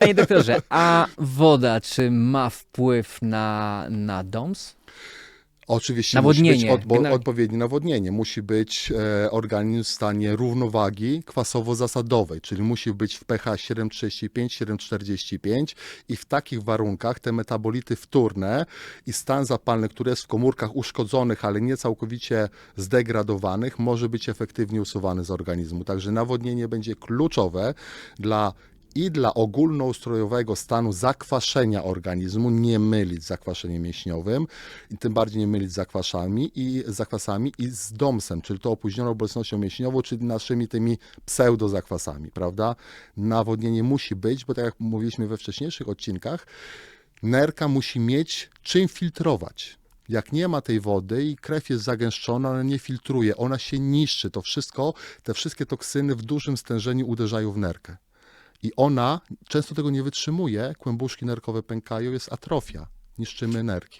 Panie doktorze, a woda czy ma wpływ na, na DOMS? Oczywiście Nawodnienie. musi być odpowiednie nawodnienie. Musi być e, organizm w stanie równowagi kwasowo-zasadowej, czyli musi być w pH 7,35, 7,45 i w takich warunkach te metabolity wtórne i stan zapalny, który jest w komórkach uszkodzonych, ale nie całkowicie zdegradowanych, może być efektywnie usuwany z organizmu. Także nawodnienie będzie kluczowe dla i dla ogólnoustrojowego stanu zakwaszenia organizmu, nie mylić z zakwaszeniem mięśniowym, i tym bardziej nie mylić z zakwaszami i zakwasami i z DOMSem, czyli to opóźnioną bolesnością mięśniową, czyli naszymi tymi pseudozakwasami, prawda? Nawodnienie musi być, bo tak jak mówiliśmy we wcześniejszych odcinkach, nerka musi mieć czym filtrować. Jak nie ma tej wody i krew jest zagęszczona, ona nie filtruje, ona się niszczy. To wszystko, te wszystkie toksyny w dużym stężeniu uderzają w nerkę. I ona często tego nie wytrzymuje, kłębuszki nerkowe pękają, jest atrofia. Niszczymy nerki.